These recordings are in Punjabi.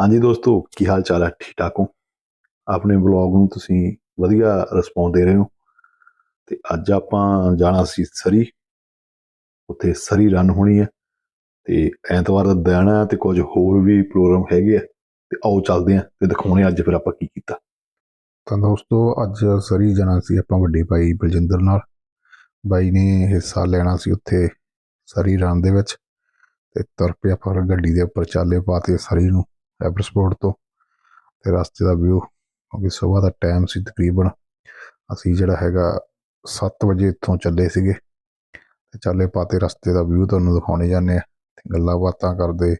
ਹਾਂਜੀ ਦੋਸਤੋ, ਕੀ ਹਾਲ ਚਾਲ ਹੈ ਠੀਕ ਠਾਕ ਹੋ? ਆਪਣੇ ਬਲੌਗ ਨੂੰ ਤੁਸੀਂ ਵਧੀਆ ਰਿਸਪੌਂਸ ਦੇ ਰਹੇ ਹੋ। ਤੇ ਅੱਜ ਆਪਾਂ ਜਾਣਾ ਸੀ ਸਰੀ। ਉੱਥੇ ਸਰੀ ਰਨ ਹੋਣੀ ਹੈ ਤੇ ਐਤਵਾਰ ਦਾ ਦਿਨ ਹੈ ਤੇ ਕੁਝ ਹੋਰ ਵੀ ਪ੍ਰੋਗਰਾਮ ਹੈਗੇ ਆ। ਤੇ ਆਓ ਚੱਲਦੇ ਆ ਤੇ ਦਿਖਾਉਣੇ ਅੱਜ ਫਿਰ ਆਪਾਂ ਕੀ ਕੀਤਾ। ਤਾਂ ਦੋਸਤੋ, ਅੱਜ ਸਰੀ ਜਾਣਾ ਸੀ ਆਪਾਂ ਵੱਡੇ ਭਾਈ ਬਲਜਿੰਦਰ ਨਾਲ। ਬਾਈ ਨੇ ਹਿੱਸਾ ਲੈਣਾ ਸੀ ਉੱਥੇ ਸਰੀ ਰਨ ਦੇ ਵਿੱਚ। ਤੇ ਤੁਰ ਪਏ ਆਪਾਂ ਫਿਰ ਗੱਡੀ ਦੇ ਉੱਪਰ, ਚਾਲੇ ਪਾਤੇ ਸਰੀ ਨੂੰ। ਐਬਰਸਪੋਰਟ ਤੋਂ ਤੇ ਰਸਤੇ ਦਾ ਵਿਊ ਕਿਉਂਕਿ ਸਵੇਰ ਦਾ ਟਾਈਮ ਸੀ ਤਕਰੀਬਨ, ਅਸੀਂ ਜਿਹੜਾ ਹੈਗਾ 7 ਵਜੇ ਇੱਥੋਂ ਚੱਲੇ ਸੀਗੇ। ਤੇ ਚਾਲੇ ਪਾਤੇ ਰਸਤੇ ਦਾ ਵਿਊ ਤੁਹਾਨੂੰ ਦਿਖਾਉਣੇ ਜਾਂਦੇ ਆ ਤੇ ਗੱਲਾਂ ਬਾਤਾਂ ਕਰਦੇ,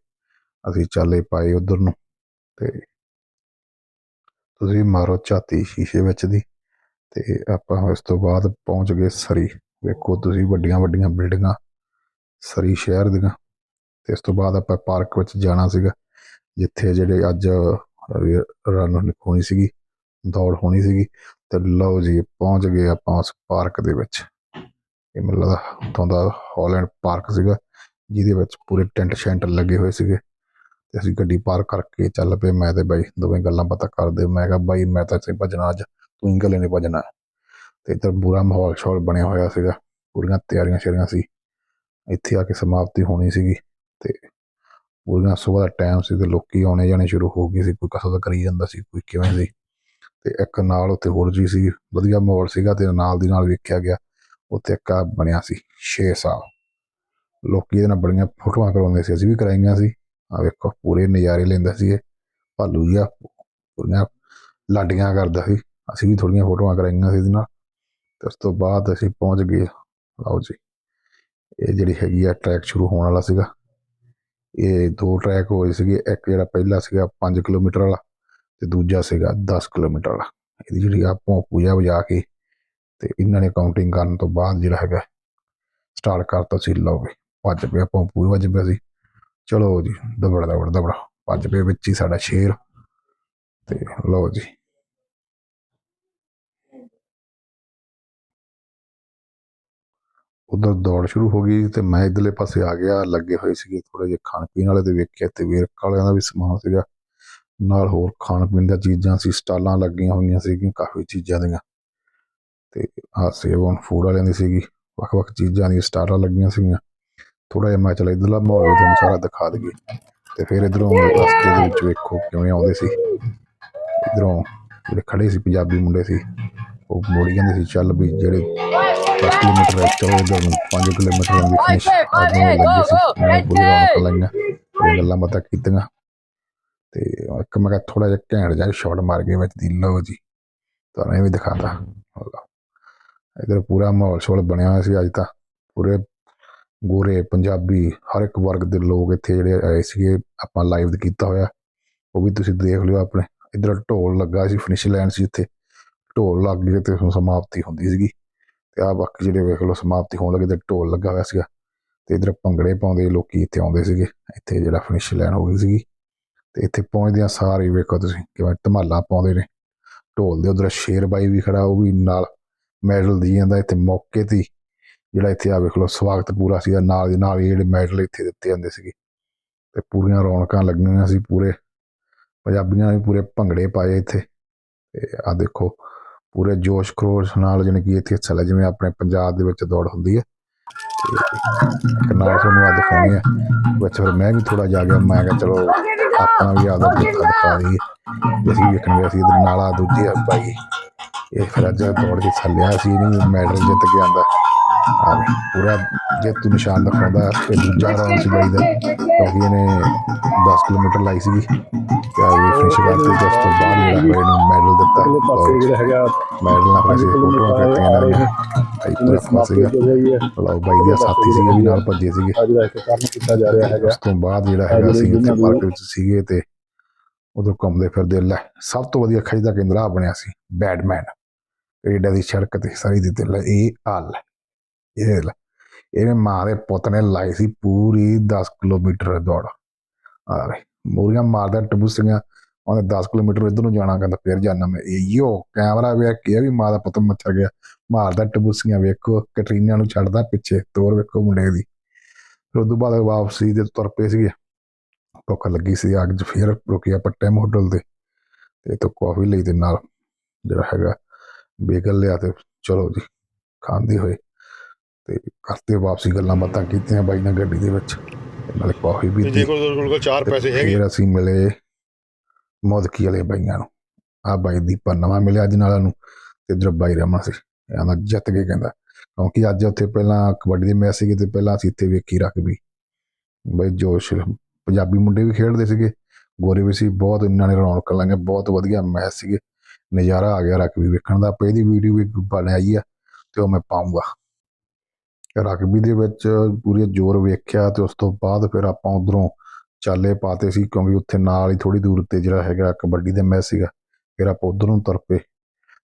ਅਸੀਂ ਚਾਲੇ ਪਾਏ ਉਧਰ ਨੂੰ। ਤੇ ਤੁਸੀਂ ਮਾਰੋ ਝਾਤੀ ਸ਼ੀਸ਼ੇ ਵਿੱਚ ਦੀ, ਤੇ ਆਪਾਂ ਇਸ ਤੋਂ ਬਾਅਦ ਪਹੁੰਚ ਗਏ ਸਰੀ। ਵੇਖੋ ਤੁਸੀਂ ਵੱਡੀਆਂ ਵੱਡੀਆਂ ਬਿਲਡਿੰਗਾਂ, ਸਰੀ ਸ਼ਹਿਰ ਦੀਆਂ। ਤੇ ਇਸ ਤੋਂ ਬਾਅਦ ਆਪਾਂ ਪਾਰਕ ਵਿੱਚ ਜਾਣਾ ਸੀਗਾ। ਜਿੱਥੇ ਜਿਹੜੇ ਅੱਜ ਰਨ ਹੋਣੀ ਸੀਗੀ, ਦੌੜ ਹੋਣੀ ਸੀਗੀ, ਤੇ ਲਓ ਜੀ ਪਹੁੰਚ ਗਏ ਆਪਾਂ ਉਸ ਪਾਰਕ ਦੇ ਵਿੱਚ। ਇਹ ਮੈਨੂੰ ਲੱਗਦਾ ਦਾ ਹਾਲੈਂਡ ਪਾਰਕ ਸੀਗਾ, ਜਿਹਦੇ ਵਿੱਚ ਪੂਰੇ ਟੈਂਟ ਸ਼ੈਂਟ ਲੱਗੇ ਹੋਏ ਸੀਗੇ। ਤੇ ਅਸੀਂ ਗੱਡੀ ਪਾਰਕ ਕਰਕੇ ਚੱਲ ਪਏ, ਮੈਂ ਤੇ ਬਾਈ ਦੋਵੇਂ ਗੱਲਾਂ ਬਾਤਾਂ ਕਰਦੇ, ਮੈਂ ਕਿਹਾ ਬਾਈ ਮੈਂ ਤਾਂ ਇੱਥੇ ਭੱਜਣਾ ਅੱਜ, ਤੂੰ ਹੀ ਗੱਲੇ ਨਹੀਂ ਭੱਜਣਾ। ਤੇ ਇੱਧਰ ਬੁਰਾ ਮਾਹੌਲ ਸ਼ੌਲ ਬਣਿਆ ਹੋਇਆ ਸੀਗਾ, ਪੂਰੀਆਂ ਤਿਆਰੀਆਂ ਸ਼ਰੀਆਂ ਸੀ। ਇੱਥੇ ਆ ਕੇ ਸਮਾਪਤੀ ਹੋਣੀ ਸੀਗੀ, ਤੇ ਪੂਰੀਆਂ ਸੁਬਾਹ ਦਾ ਟਾਈਮ ਸੀ ਤੇ ਲੋਕੀ ਆਉਣੇ ਜਾਣੇ ਸ਼ੁਰੂ ਹੋ ਗਏ ਸੀ, ਕੋਈ ਕਸਰਤ ਕਰੀ ਜਾਂਦਾ ਸੀ, ਕੋਈ ਕਿਵੇਂ ਸੀ। ਤੇ ਇੱਕ ਨਾਲ ਉੱਥੇ ਹੋਰ ਜੀ ਸੀ, ਵਧੀਆ ਮਾਹੌਲ ਸੀਗਾ ਤੇ ਨਾਲ ਦੀ ਨਾਲ ਵੇਖਿਆ ਗਿਆ, ਉੱਥੇ ਇੱਕ ਆਹ ਬਣਿਆ ਸੀ 6 ਸਾਲ। ਲੋਕੀ ਇਹਦੇ ਨਾਲ ਬੜੀਆਂ ਫੋਟੋਆਂ ਕਰਾਉਂਦੇ ਸੀ, ਅਸੀਂ ਵੀ ਕਰਾਈਆਂ ਸੀ। ਆ ਵੇਖੋ, ਪੂਰੇ ਨਜ਼ਾਰੇ ਲੈਂਦਾ ਸੀ ਇਹ। ਭਾਲੂ ਜਿਹਾ ਪੂਰੀਆਂ ਲਾਡੀਆਂ ਕਰਦਾ ਸੀ। ਅਸੀਂ ਵੀ ਥੋੜੀਆਂ ਫੋਟੋਆਂ ਕਰਾਈਆਂ ਸੀ ਇਹਦੇ ਨਾਲ। ਤੇ ਉਸ ਤੋਂ ਬਾਅਦ ਅਸੀਂ ਪਹੁੰਚ ਗਏ ਲਓ ਜੀ, ਇਹ ਜਿਹੜੀ ਹੈਗੀ ਆ ਟਰੈਕ ਸ਼ੁਰੂ ਹੋਣ ਵਾਲਾ ਸੀਗਾ। ਇਹ ਦੋ ਟਰੈਕ ਹੋਏ ਸੀਗੇ, ਇੱਕ ਜਿਹੜਾ ਪਹਿਲਾ ਸੀਗਾ 5 ਕਿਲੋਮੀਟਰ ਵਾਲਾ ਤੇ ਦੂਜਾ ਸੀਗਾ 10 ਕਿਲੋਮੀਟਰ ਵਾਲਾ। ਇਹਦੀ ਜਿਹੜੀ ਆਪੋ ਪੂਜਾ ਵਜਾ ਕੇ ਤੇ ਇਹਨਾਂ ਨੇ ਕਾਊਂਟਿੰਗ ਕਰਨ ਤੋਂ ਬਾਅਦ ਜਿਹੜਾ ਹੈਗਾ ਸਟਾਰਟ ਕਰਤਾ ਸੀ ਲਓਗੇ ਵੀ ਭੱਜ ਪਿਆ ਆਪਾਂ ਪੂਰੀ ਪਿਆ ਸੀ। ਚਲੋ ਜੀ, ਦਬੜ ਦਬੜ ਦਬੜ, ਭੱਜ ਪਏ ਵਿੱਚ ਹੀ ਸਾਡਾ ਸ਼ੇਰ। ਤੇ ਲਓ ਜੀ ਉਧਰ ਦੌੜ ਸ਼ੁਰੂ ਹੋ ਗਈ ਤੇ ਮੈਂ ਇਧਰਲੇ ਪਾਸੇ ਆ ਗਿਆ, ਲੱਗੇ ਹੋਏ ਸੀਗੇ ਥੋੜੇ ਜਿਹੇ ਖਾਣ ਪੀਣ ਵਾਲੇ ਤੇ ਵੇਖਿਆ ਤੇ ਵੇਰਕ ਵਾਲਿਆਂ ਦਾ ਵੀ ਸਮਾਨ ਸੀਗਾ। ਨਾਲ ਹੋਰ ਖਾਣ ਪੀਣ ਦੀਆਂ ਚੀਜ਼ਾਂ ਸੀ, ਸਟਾਲਾਂ ਲੱਗੀਆਂ ਹੋਈਆਂ ਸੀਗੀਆਂ, ਕਾਫੀ ਚੀਜ਼ਾਂ ਦੀਆਂ। ਤੇ ਆ ਸੇਵਨ ਫੂਡ ਵਾਲਿਆਂ ਦੀ ਸੀਗੀ, ਵੱਖ-ਵੱਖ ਚੀਜ਼ਾਂ ਦੀ ਸਟਾਲਾਂ ਲੱਗੀਆਂ ਸੀਗੀਆਂ। ਥੋੜਾ ਜਿਹਾ ਮੈਂ ਚਲਾ ਇਧਰਲਾ ਮਾਹੌਲ ਤੁਹਾਨੂੰ ਸਾਰਾ ਦਿਖਾ ਦਈਏ। ਤੇ ਫਿਰ ਇਧਰੋਂ ਰਸਤੇ ਦੇ ਵਿੱਚ ਵੇਖੋ ਕਿਵੇਂ ਆਉਂਦੇ ਸੀ। ਇਧਰੋਂ ਜਿਹੜੇ ਖੜੇ ਸੀ ਪੰਜਾਬੀ ਮੁੰਡੇ ਸੀ, ਉਹ ਮੋੜੀ ਜਾਂਦੇ ਸੀ, ਚੱਲ ਵੀ ਜਿਹੜੇ 10 ਕਿਲੋਮੀਟਰ ਹੈ ਚਲੋ ਇਧਰ ਨੂੰ 5 ਕਿਲੋਮੀਟਰ ਦੀ ਫਿਨਿਸ਼ ਆਦਮੀ ਲੱਗੇ ਸੀ ਪੂਰੀ ਰੌਣਕ ਲਾਈਆਂ ਤੇ ਗੱਲਾਂ ਬਾਤਾਂ ਕੀਤੀਆਂ। ਤੇ ਇੱਕ ਮੈਂ ਕਿਹਾ ਥੋੜਾ ਜਿਹਾ ਘੈਂਟ ਜਿਹਾ ਸ਼ਾਟ ਮਾਰ ਕੇ ਵਿੱਚ ਦੀ ਲਓ ਜੀ ਤੁਹਾਨੂੰ ਇਹ ਵੀ ਦਿਖਾਤਾ। ਇਧਰ ਪੂਰਾ ਮਾਹੌਲ ਸ਼ੋਲ ਬਣਿਆ ਹੋਇਆ ਸੀ ਅੱਜ ਤਾਂ ਪੂਰੇ ਗੋਰੇ ਪੰਜਾਬੀ ਹਰ ਇੱਕ ਵਰਗ ਦੇ ਲੋਕ ਇੱਥੇ ਜਿਹੜੇ ਆਏ ਸੀਗੇ ਆਪਾਂ ਲਾਈਵ ਕੀਤਾ ਹੋਇਆ ਉਹ ਵੀ ਤੁਸੀਂ ਦੇਖ ਲਿਓ ਆਪਣੇ। ਇਧਰ ਢੋਲ ਲੱਗਾ ਸੀ ਫਿਨਿਸ਼ ਲਾਈਨ ਸੀ ਇੱਥੇ। ਢੋਲ ਲੱਗ ਗਏ ਤੇ ਸਮਾਪਤੀ ਹੁੰਦੀ ਸੀਗੀ। ਤੇ ਆ ਬਾਕੀ ਜਿਹੜੇ ਵੇਖ ਲਓ ਸਮਾਪਤੀ ਹੋਣ ਲੱਗੇ ਤੇ ਢੋਲ ਲੱਗਾ ਹੋਇਆ ਸੀਗਾ ਤੇ ਇਧਰ ਭੰਗੜੇ ਪਾਉਂਦੇ ਲੋਕੀ ਇੱਥੇ ਆਉਂਦੇ ਸੀਗੇ, ਇੱਥੇ ਜਿਹੜਾ ਫਿਨਿਸ਼ ਲਾਈਨ ਹੋ ਗਈ ਸੀਗੀ। ਤੇ ਇੱਥੇ ਪਹੁੰਚਦਿਆਂ ਸਾਰੇ ਵੇਖੋ ਤੁਸੀਂ ਕਿਵੇਂ ਧਮਾਲਾ ਪਾਉਂਦੇ ਨੇ। ਢੋਲ ਦੇ ਉਧਰ ਸ਼ੇਰ ਬਾਈ ਵੀ ਖੜਾ, ਉਹ ਵੀ ਨਾਲ ਮੈਡਲ ਦੀ ਜਾਂਦਾ ਇੱਥੇ ਮੌਕੇ ਤੇ ਜਿਹੜਾ ਇੱਥੇ ਆ ਵੇਖ ਲਓ ਸਵਾਗਤ ਪੂਰਾ ਸੀਗਾ, ਨਾਲ ਦੀ ਨਾਲ ਹੀ ਜਿਹੜੇ ਮੈਡਲ ਇੱਥੇ ਦਿੱਤੇ ਜਾਂਦੇ ਸੀਗੇ। ਤੇ ਪੂਰੀਆਂ ਰੌਣਕਾਂ ਲੱਗੀਆਂ ਸੀ ਪੂਰੇ, ਪੰਜਾਬੀਆਂ ਨੇ ਪੂਰੇ ਭੰਗੜੇ ਪਾਏ ਇੱਥੇ। ਤੇ ਆ ਦੇਖੋ ਪੂਰੇ ਜੋਸ਼ ਖਰੋਸ਼ ਨਾਲ ਜਾਣੀ ਕਿ ਇੱਥੇ ਹਿੱਸਾ ਲਿਆ ਜਿਵੇਂ ਆਪਣੇ ਪੰਜਾਬ ਦੇ ਵਿੱਚ ਦੌੜ ਹੁੰਦੀ ਹੈ। ਨਾਲ ਤੁਹਾਨੂੰ ਆ ਦਿਖਾਉਣੀ ਹੈ। ਵਿੱਚ ਫਿਰ ਮੈਂ ਵੀ ਥੋੜਾ ਜਾ ਗਿਆ, ਮੈਂ ਕਿਹਾ ਚਲੋ ਆਪਣਾ ਵੀ ਆਦਾ ਬੁੱਥਾ ਦਿਖਾ ਦਈਏ ਅਸੀਂ ਵੇਖਣ ਗਏ ਸੀ ਇਧਰ ਨਾਲਾ ਦੂਜੀ ਆ ਬਾਈ ਇਹ ਫਿਰ ਅੱਜ ਦੌੜ ਕੇ ਥੱਲਿਆ ਸੀ ਇਹਨੂੰ ਮੈਡਲ ਜਿੱਤ ਕੇ ਆਂਦਾ। ਪੂਰਾ ਜੇਤੂ ਨਿਸ਼ਾਨ ਦਿਖਾਉਂਦਾ ਤੇ ਦੂਜਾ ਰਾਉਂਡ ਸੀ ਬਾਈ ਦਾ, ਕਿਉਂਕਿ ਇਹਨੇ 10 ਕਿਲੋਮੀਟਰ ਲਾਈ ਸੀਗੀ। ਤੇ ਇਹ ਫਿਨਿਸ਼ ਕਰਤੇ, ਤੇ ਉਸ ਤੋਂ ਬਾਅਦ ਜਿਹੜਾ ਇਹਨੂੰ ਮੈਡਲ ਦਿੱਤਾ ਅਗਲੇ ਪਾਸੇ ਜਿਹੜਾ ਹੈਗਾ ਮੈਡਲ ਨਾਲ ਅਸੀਂ ਫੋਟੋਆਂ ਕਰਤੀਆਂ ਗਿਆ ਹੋ ਰਹੀ ਹੈ ਲਓ ਬਾਈ ਦੇ ਸਾਥੀ ਸੀਗੇ ਵੀ ਨਾਲ ਭੱਜੇ ਸੀਗੇ। ਅੱਜ ਦਾ ਇੱਕ ਕੰਮ ਕੀਤਾ ਜਾ ਰਿਹਾ ਹੈਗਾ। ਉਸ ਤੋਂ ਬਾਅਦ ਜਿਹੜਾ ਹੈਗਾ ਅਸੀਂ ਉੱਥੇ ਪਾਰਕ ਵਿੱਚ ਸੀਗੇ ਤੇ ਉਦੋਂ ਘੁੰਮਦੇ ਫਿਰਦੇ ਲੈ ਸਭ ਤੋਂ ਵਧੀਆ ਖਿੱਚ ਦਾ ਕੇਂਦਰ ਆ ਬਣਿਆ ਸੀ ਬੈਡਮੈਨ ਏਡਾ ਦੀ ਸੜਕ ਤੇ ਸਾਰੀ ਦੀ ਤੇ ਲੈ ਇਹ ਹਾਲ। ਇਹ ਲੈ ਇਹਨੇ ਮਾਂ ਦੇ ਪੁੱਤ ਨੇ ਲਾਈ ਸੀ ਪੂਰੀ 10 ਕਿਲੋਮੀਟਰ ਦੌੜ। ਆ ਵੇ ਮੂਰੀਆਂ ਮਾਰਦਾ ਟਬੂ ਸਿੰਘਾਂ ਉਹਨੇ 10 ਕਿਲੋਮੀਟਰ ਇੱਧਰ ਨੂੰ ਜਾਣਾ ਕਹਿੰਦਾ ਫਿਰ ਜਾਣਾ ਮੈਂ। ਇਹ ਕੈਮਰਾ ਵੇਖ ਕੇ ਵੀ ਮਾਂ ਦਾ ਪੁੱਤ ਮੱਛਰ ਗਿਆ। ਮਾਰਦਾ ਟਬੂਸੀਆਂ ਵੇਖੋ ਕੈਟਰੀਨਾ ਨੂੰ ਛੱਡਦਾ ਪਿੱਛੇ ਤੋਰ ਵੇਖੋ ਮੁੰਡੇ ਦੀ। ਫਿਰ ਉਦੋਂ ਬਾਅਦ ਵਾਪਸੀ ਦੇ ਤੁਰ ਪਏ ਸੀਗੇ। ਭੁੱਖ ਲੱਗੀ ਸੀ ਅੱਜ ਫੇਰ ਰੁਕੇ ਆਪਾਂ ਟੈਮ ਹੋਟਲ ਤੇ। ਤੇ ਤੋਂ ਕਾਫੀ ਲਈ ਦੇ ਨਾਲ ਜਿਹੜਾ ਹੈਗਾ ਬੇਗਲ ਲਿਆ ਤੇ ਚਲੋ ਜੀ ਖਾਂਦੇ ਹੋਏ। ਤੇ ਕਰਤੇ ਵਾਪਸੀ ਗੱਲਾਂ ਬਾਤਾਂ ਕੀਤੀਆਂ ਬਾਈ ਨਾਲ ਗੱਡੀ ਦੇ ਵਿੱਚ। ਨਾਲੇ ਕਾਫੀ ਤੇ ਵੀ ਜੇ ਕੋਲ ਕੋਲ ਚਾਰ ਪੈਸੇ ਹੈਗੇ। ਫਿਰ ਅਸੀਂ ਮਿਲੇ ਮੋਦਕੀ ਵਾਲੇ ਬਾਈਆਂ ਨੂੰ? ਆ ਬਾਈ ਦੀਪਾ ਨਵਾਂ ਮਿਲਿਆ ਅੱਜ ਨਾਲ ਨੂੰ ਤੇ ਇਧਰ ਬਾਈ ਰਮਾ ਸੀ। ਕਹਿੰਦਾ ਜਿੱਤ ਕੇ ਕਹਿੰਦਾ। ਕਿਉਂਕਿ ਅੱਜ ਉੱਥੇ ਪਹਿਲਾਂ ਕਬੱਡੀ ਦੇ ਮੈਚ ਸੀਗੇ ਤੇ ਪਹਿਲਾਂ ਅਸੀਂ ਇੱਥੇ ਵੇਖੀ ਰਕਬੀ ਬਈ ਜੋਸ਼ ਪੰਜਾਬੀ ਮੁੰਡੇ ਵੀ ਖੇਡਦੇ ਸੀਗੇ। ਗੋਰੇ ਵੀ ਸੀ, ਬਹੁਤ ਇਹਨਾਂ ਨੇ ਰੌਣਕ ਲਾਈਆਂ, ਬਹੁਤ ਵਧੀਆ ਮੈਚ ਸੀਗੇ। ਨਜ਼ਾਰਾ ਆ ਗਿਆ ਰਗਬੀ ਵੇਖਣ ਦਾ, ਆਪਾਂ ਇਹਦੀ ਵੀਡੀਓ ਵੀ ਬਣਾਈ ਆ ਤੇ ਉਹ ਮੈਂ ਪਾਉਂਗਾ ਰਗਬੀ ਦੇ ਵਿੱਚ ਪੂਰੀ ਜ਼ੋਰ ਵੇਖਿਆ ਤੇ ਉਸ ਤੋਂ ਬਾਅਦ ਫਿਰ ਆਪਾਂ ਉਧਰੋਂ ਚਾਲੇ ਪਾਤੇ ਸੀ ਕਿਉਂਕਿ ਉੱਥੇ ਨਾਲ ਹੀ ਥੋੜੀ ਦੂਰ ਤੇ ਜਿਹੜਾ ਹੈਗਾ ਕਬੱਡੀ ਦਾ ਮੈਚ ਸੀਗਾ, ਫਿਰ ਆਪਾਂ ਉਧਰ ਨੂੰ ਤਰਪੇ ਪਏ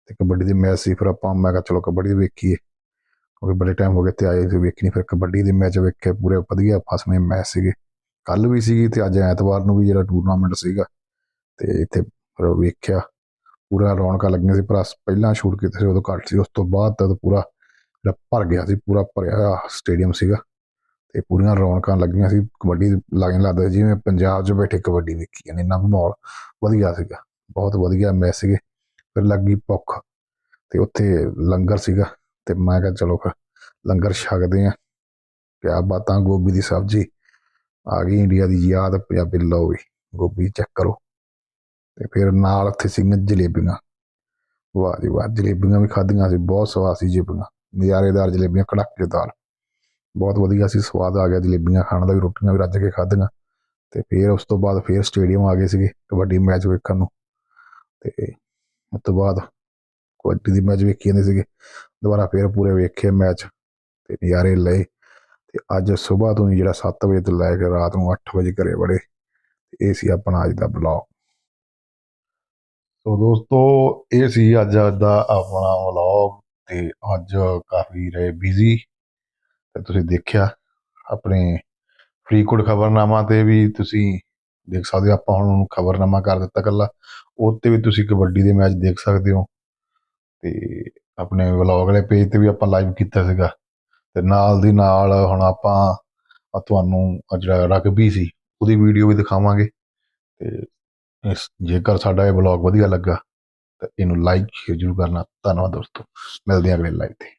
ਤੇ ਕਬੱਡੀ ਦੇ ਮੈਚ ਸੀ, ਫਿਰ ਆਪਾਂ ਮੈਂ ਕਿਹਾ ਚਲੋ ਕਬੱਡੀ ਵੇਖੀਏ ਕਿਉਂਕਿ ਬੜੇ ਟਾਈਮ ਹੋ ਗਏ ਤੇ ਆਏ ਤੇ ਵੇਖਣੀ ਫਿਰ ਕਬੱਡੀ ਦੇ ਮੈਚ ਵੇਖੇ, ਪੂਰੇ ਵਧੀਆ ਫਸਵੇਂ ਮੈਚ ਸੀਗੇ। ਕੱਲ ਵੀ ਸੀਗੀ ਤੇ ਅੱਜ ਐਤਵਾਰ ਨੂੰ ਵੀ ਜਿਹੜਾ ਟੂਰਨਾਮੈਂਟ ਸੀਗਾ ਤੇ ਇੱਥੇ ਫਿਰ ਵੇਖਿਆ, ਪੂਰਾ ਰੌਣਕਾਂ ਲੱਗੀਆਂ ਸੀ ਪਰ ਪਹਿਲਾਂ ਸ਼ੂਟ ਕੀਤੇ ਸੀ, ਉਦੋਂ ਘੱਟ ਸੀ, ਉਸ ਤੋਂ ਬਾਅਦ ਤਾਂ ਪੂਰਾ ਜਿਹੜਾ ਭਰ ਗਿਆ ਸੀ, ਪੂਰਾ ਭਰਿਆ ਸਟੇਡੀਅਮ ਸੀਗਾ। ਤੇ ਪੂਰੀਆਂ ਰੌਣਕਾਂ ਲੱਗੀਆਂ ਸੀ, ਕਬੱਡੀ ਲਾਈਨ ਲੱਗਦਾ ਸੀ, ਜਿਵੇਂ ਪੰਜਾਬ 'ਚ ਬੈਠੇ ਕਬੱਡੀ ਵੇਖੀ ਜਾਂਦੇ ਇੰਨਾ ਮਾਹੌਲ ਵਧੀਆ ਸੀਗਾ, ਬਹੁਤ ਵਧੀਆ ਮੈਚ ਸੀਗੇ, ਫਿਰ ਲੱਗੀ ਭੁੱਖ, ਤੇ ਉੱਥੇ ਲੰਗਰ ਸੀਗਾ, ਤੇ ਮੈਂ ਕਿਹਾ ਚਲੋ ਫਿਰ ਲੰਗਰ ਛਕਦੇ ਆ ਕਿਆ ਬਾਤਾਂ, ਗੋਭੀ ਦੀ ਸਬਜ਼ੀ, ਆ ਗਈ ਇੰਡੀਆ ਦੀ ਯਾਦ, ਪੰਜਾਬੀ ਲਓ ਵੀ, ਗੋਭੀ ਚੈੱਕ ਕਰੋ, ਤੇ ਫਿਰ ਨਾਲ ਉੱਥੇ ਸੀਗੀਆਂ ਜਲੇਬੀਆਂ, ਵਾਹ ਜੀ ਵਾਹ, ਜਲੇਬੀਆਂ ਵੀ ਖਾਧੀਆਂ ਸੀ, ਬਹੁਤ ਸਵਾਦ ਸੀ ਜਲੇਬੀਆਂ, ਨਜ਼ਾਰੇਦਾਰ ਜਲੇਬੀਆਂ ਕੜਾਕੇਦਾਰ ਬਹੁਤ ਵਧੀਆ ਸੀ, ਸਵਾਦ ਆ ਗਿਆ, ਜਲੇਬੀਆਂ ਖਾਣ ਦਾ ਵੀ, ਰੋਟੀਆਂ ਵੀ ਰੱਜ ਕੇ ਖਾਧੀਆਂ। ਤੇ ਫਿਰ ਉਸ ਤੋਂ ਬਾਅਦ ਫਿਰ ਸਟੇਡੀਅਮ ਆ ਗਏ ਸੀਗੇ, ਕਬੱਡੀ ਮੈਚ ਵੇਖਣ ਨੂੰ। ਤੇ ਉਸ ਤੋਂ ਬਾਅਦ ਕਬੱਡੀ ਦੀ ਮੈਚ ਵੇਖੀ ਜਾਂਦੇ ਸੀਗੇ। ਦੁਬਾਰਾ ਫਿਰ ਪੂਰੇ ਵੇਖੇ ਮੈਚ ਤੇ ਨਜ਼ਾਰੇ ਲਏ। ਤੇ ਅੱਜ ਸਵੇਰ ਤੋਂ ਹੀ ਜਿਹੜਾ 7 ਵਜੇ ਤੋਂ ਲੈ ਕੇ ਰਾਤ ਨੂੰ 8 ਵਜੇ ਘਰੇ ਵੜੇ। ਇਹ ਸੀ ਆਪਣਾ ਅੱਜ ਦਾ ਬਲੌਗ ਸੋ ਦੋਸਤੋ, ਇਹ ਸੀ ਅੱਜ ਦਾ ਆਪਣਾ ਵਲੌਗ ਤੇ ਅੱਜ ਕਾਫੀ ਰਹੇ ਬਿਜ਼ੀ ਤੇ ਤੁਸੀਂ ਦੇਖਿਆ ਆਪਣੇ ਫਰੀਦਕੋਟ ਖਬਰਨਾਮਾ ਤੇ ਵੀ ਤੁਸੀਂ ਦੇਖ ਸਕਦੇ ਹੋ, ਆਪਾਂ ਹੁਣ ਉਹਨੂੰ ਖਬਰਨਾਮਾ ਕਰ ਦਿੱਤਾ ਕੱਲਾ ਉਹ ਤੇ ਵੀ ਤੁਸੀਂ ਕਬੱਡੀ ਦੇ ਮੈਚ ਦੇਖ ਸਕਦੇ ਹੋ। ਤੇ ਆਪਣੇ ਵਲੌਗ ਵਾਲੇ ਪੇਜ ਤੇ ਵੀ ਆਪਾਂ ਲਾਈਵ ਕੀਤਾ ਸੀਗਾ। ਤੇ ਨਾਲ ਦੀ ਨਾਲ ਹੁਣ ਆਪਾਂ ਤੁਹਾਨੂੰ ਜਿਹੜਾ ਰਗਬੀ ਸੀ, ਉਹਦੀ ਵੀਡੀਓ ਵੀ ਦਿਖਾਵਾਂਗੇ। ਤੇ ਇਸ, ਜੇਕਰ ਸਾਡਾ ਇਹ ਵਲੌਗ ਵਧੀਆ ਲੱਗਾ, ਤਾਂ ਇਹਨੂੰ ਲਾਈਕ ਸ਼ੇਅਰ ਜ਼ਰੂਰ ਕਰਨਾ। ਧੰਨਵਾਦ ਦੋਸਤੋ। ਮਿਲਦੇ ਹਾਂ ਅਗਲੇ ਲਾਈਵ ਤੇ।